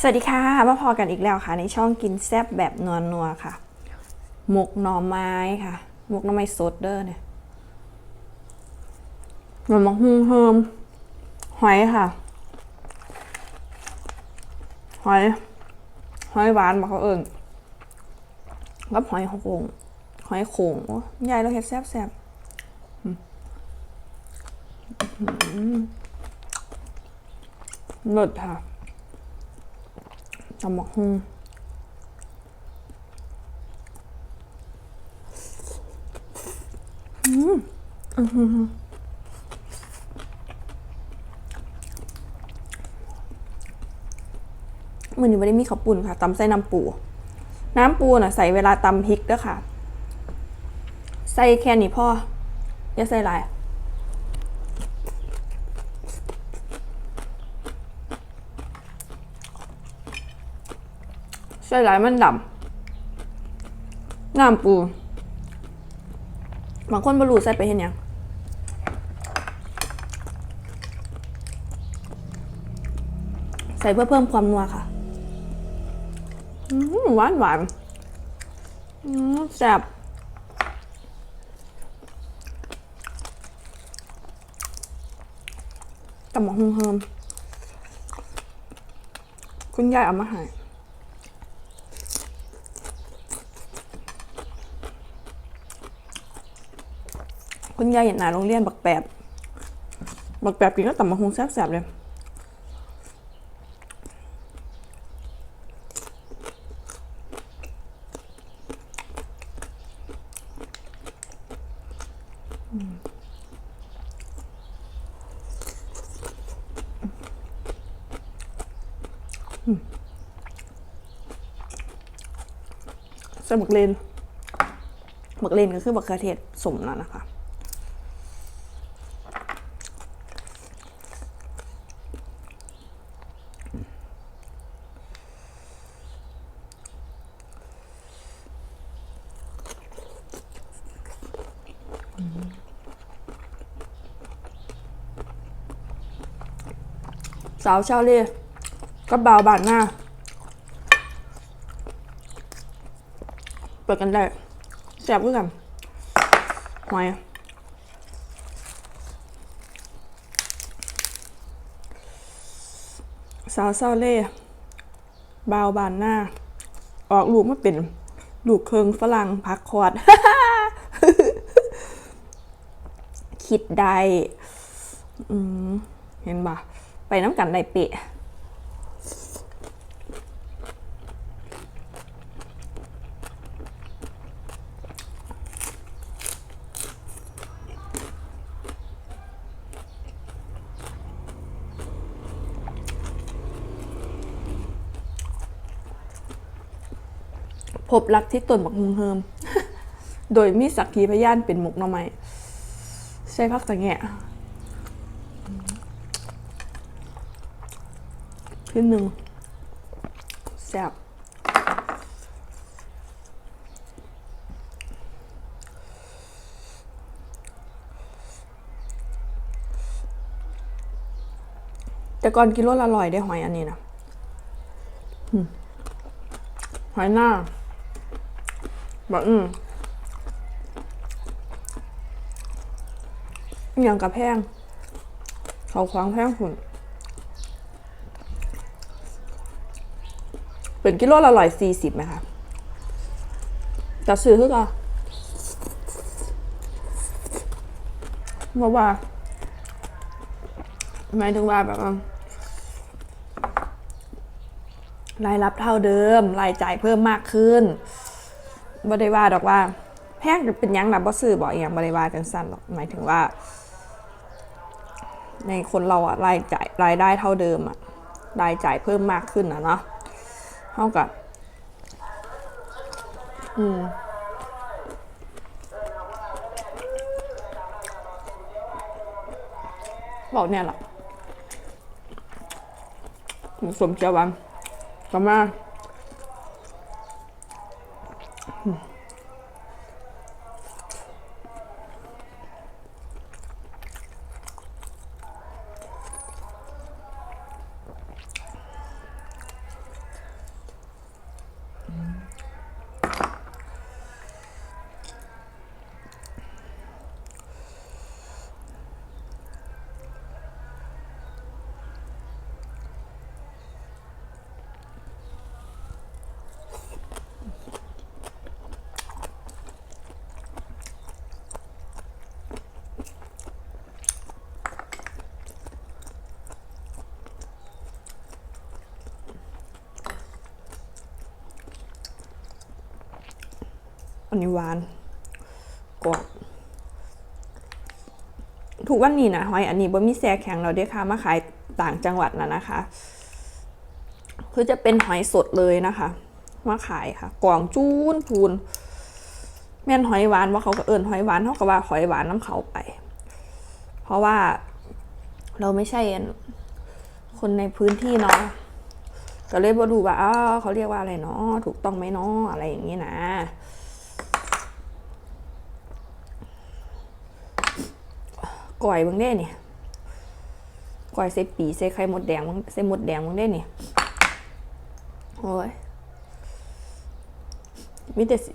สวัสดีค่ะ มาพอกันอีกแล้วค่ะ ในช่องกินแซบแบบนัวนัวค่ะ หมกหน่อไม้ค่ะ หมกหน่อไม้สดเด้อเนี่ยมันมักฮึ่มเฮิมหอยค่ะ หอย หอยหวานมาเขาเอิญกับหอยโขงหอยโขงโอ้ยายเราเห็ดแซบแซบๆอืมอืมเลิศค่ะ ตำบักหุ่งอืมอื้อหือมันนี้ไม่ได้มีข้าวปุ่นค่ะตำใส่น้ำปู น้ำปูน่ะใส่เวลาตำพริกด้วยค่ะ ใส่แค่นี้พ่ออย่าใส่หลาย ส่หลายมันดำน้ำปู บางคนบรูใส่ไปเห็นยังใส่เพื่อเพิ่มความนัวค่ะหวานหวานแซ่บตำหมกหุ่งเฮิมคุณยายเอามาให้ คุณยายเห็นหนาโรงเรียนบักแปบบักแปบกินก็ต่ำมาคงแซ่บๆเลยใส่บักเลนบักเลนก็คือบักเขือเทศสมแล้วนะคะ สาวชาวเล่ก็บาวบานหน้า เปิดกันได้แซ่บด้วยกันหอยสาวเศร้าเล่บาวบานหน้า ออกลูกมาเป็น ลูกเคิงฝรั่งพักคอด คิดได้เห็นบ่ ไปน้ำกันได้เปะพบรักที่ต้นบักฮุงเฮิม โดยมีสักขีพยานเป็นหมกหน่อไม้ใช่พักตะแงะ นหนึ่งแซ่บแต่ก่อนกินรสอร่อยได้หอยอันนี้นะหอยหน้าแบอกอืมอย่างกับแพงเขาควางแพงหุ่น เป็นกิโลละร้อยสี่สิบไหมคะแต่ซื้อคือก็เพราะว่าหมายถึงว่าแบบว่ารายรับเท่าเดิม รายจ่ายเพิ่มมากขึ้นบริวาดอกว่า แพงเป็นยังนะบ่ซื้อบอกอย่างบริวาจังสั้นหรอกหมายถึงว่า ในคนเราอะรายจ่ายรายได้เท่าเดิมอะรายจ่ายเพิ่มมากขึ้นอะเนาะ เท่ากับ อืมบอกเนี่ยหละสมเจียวหวานก็มา อันนี้หวานกรอบทุกวันนี้นะหอยอันนี้บ่มีแซ่แข็งเราด้อค่ะมาขายต่างจังหวัดนะนะคะ คือจะเป็นหอยสดเลยนะคะมาขายค่ะกล่องจูนพูน แม่นหอยหวานว่าเขาก็เอิญหอยหวานเท่ากับว่าหอยหวานน้ำเขาไป เพราะว่าเราไม่ใช่คนในพื้นที่เนาะก็เลยบ่รู้ว่าอ้าเขาเรียกว่าอะไรเนาะถูกต้องไหมเนาะอะไรอย่างนี้นะ ก่อยเบางเด้เนี่ยก่อยใส่ปีใส่ไข่มดแดงมึงใส่มดแดงมึงได้เนี่ยโอ้ยมีแต่สิ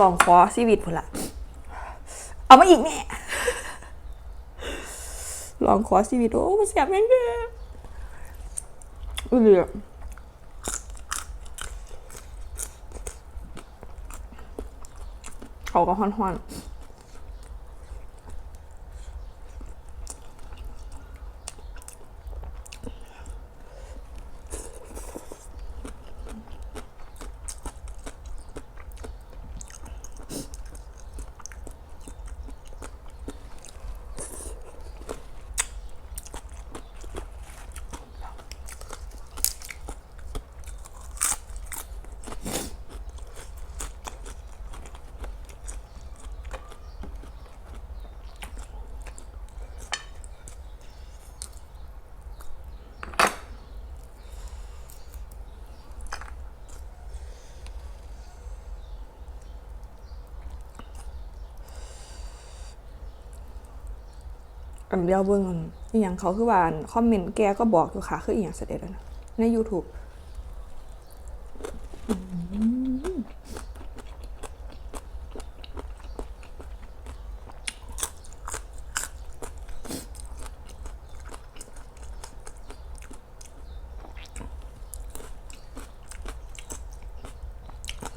ลองคอชีวิตพุ่นละเอามาอีกแม่ลองขอชีวิตโอ้มันเสียบแม่งเด้ออุ้ยเหลือเขาก็ฮ้อนๆ อันเดียวเบิ่งอันอหย่างเขาคือว่าคอมเมนต์แกก็บอกอยู่ค่ะ คืออีหยังเสด็จแล้วนะใน YouTube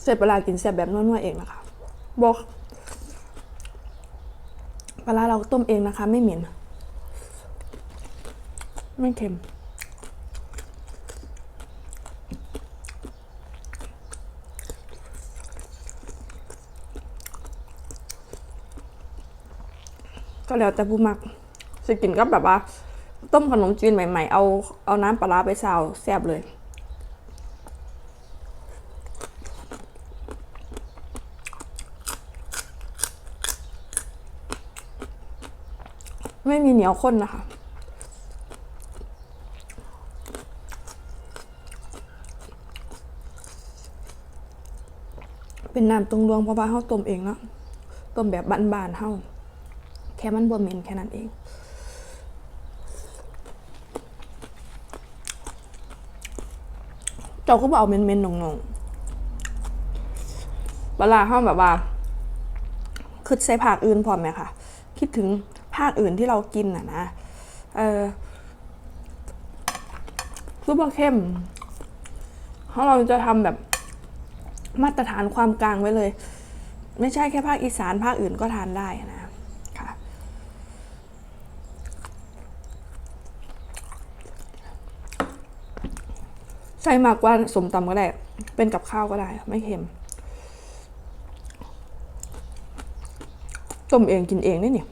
เสร็จเวลากินแซ่บแบบนัวๆเองนะคะบอกปลาร้าเราต้มเองนะคะ ไม่เหม็น ไม่เค็ม ก็แล้วแต่ผู้มักจะกินก็แบบว่า ต้มขนมจีนใหม่ ๆ เอาเอาน้ำปลาร้าไปซาวแซ่บเลยไม่มีเหนียวข้นนะคะ เป็นน้ำตรงรวงเพราะว่าเฮาต้มเองเนาะต้มแบบบานๆเฮาแค่มันบ่เหม็นแค่นั้นเองเจ้าก็บเอาเม็นๆนงๆเวลาเฮาแบบว่าคิดใส่ภาคอื่นพร้อมไหมคะคิดถึงภาคอื่นที่เรากินอะนะ เออซุปเปอร์เข้มเพราเราจะทำแบบ มาตรฐานความกลางไว้เลย ไม่ใช่แค่ภาคอีสานภาคอื่นก็ทานได้นะค่ะใส่มากว่าสมตำก็ได้ เป็นกับข้าวก็ได้ ไม่เค็มต้มเองกินเองได้เนี่ย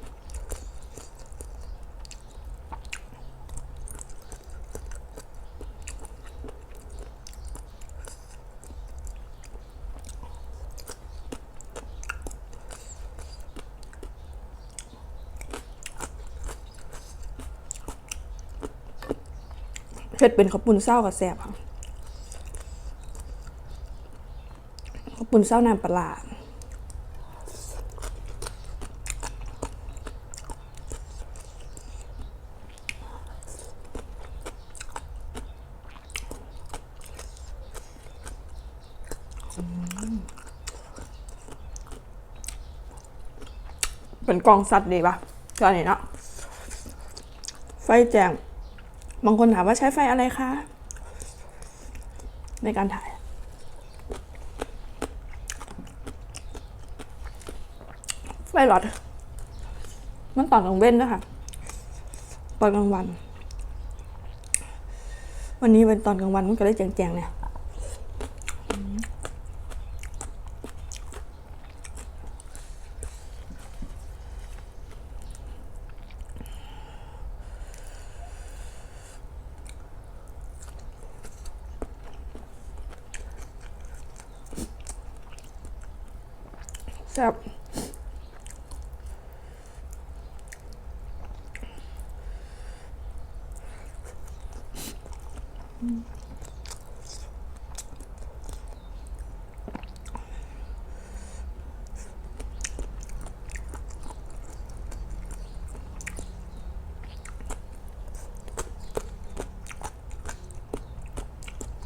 เผ็ดเป็นข้าวปุ้นเศร้ากับแซ่บค่ะข้าวปุ้นเศร้าน้ำปลาเป็นกองสัตว์ดีป่ะจอนี้เนาะไฟแจง บางคนถามว่าใช้ไฟอะไรคะ ในการถ่าย ไฟหลอด มันตอนกลางเว้นนะคะตอนกลางวัน วันนี้เป็นตอนกลางวันมันก็เลยแจงๆเนี่ย แซ่บ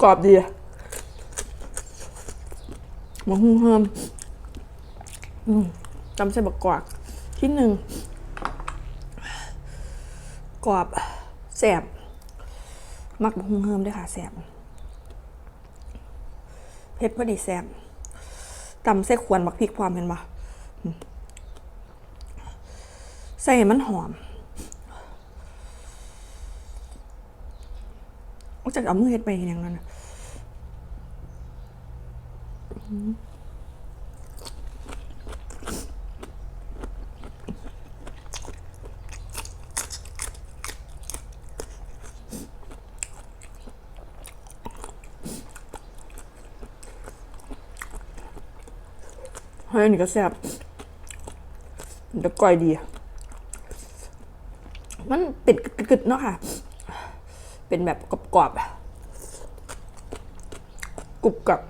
กรอบดีมะฮุ่งเฮิม จำใส่บักกวากที่หนึ่งกรอบแสบมักมะฮุ่งเฮิมด้วยค่ะแสบเผ็ดพอดีแสบตำใส่ขวนบักพริกความเห็นปะใส่มันหอมโอ้จากเอามือเฮ็ดไปอย่างนั้นน่ะ เฮ้ยนนี้ก็แซ่บเดี๋ยวก่อยดีอะมันเป็ดกึดๆเนาะค่ะ เป็นแบบกรอบๆกรุบกรับ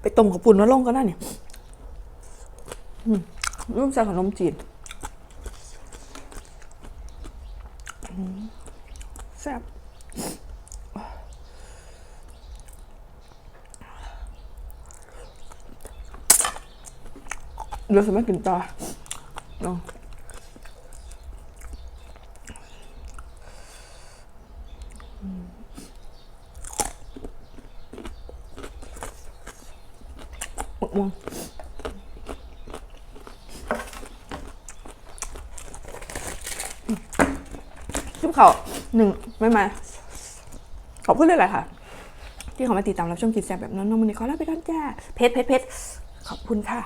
ไปต้มข้าวปุ้นมาลงก็ได้เนี่ยอืมร่มใส่ขนมจีนอืมแซ่บ เดี๋ยวสมัยกินต่อเนาะม่วงชิมเขาหนึ่งไม่มา ขอบคุณเลยแหละค่ะ ที่เขามาติดตามรับชมกิจแซ่บแบบน้องมันนี่ขอลาไปก่อนจ้าเพชรเพชรเพชรขอบคุณค่ะ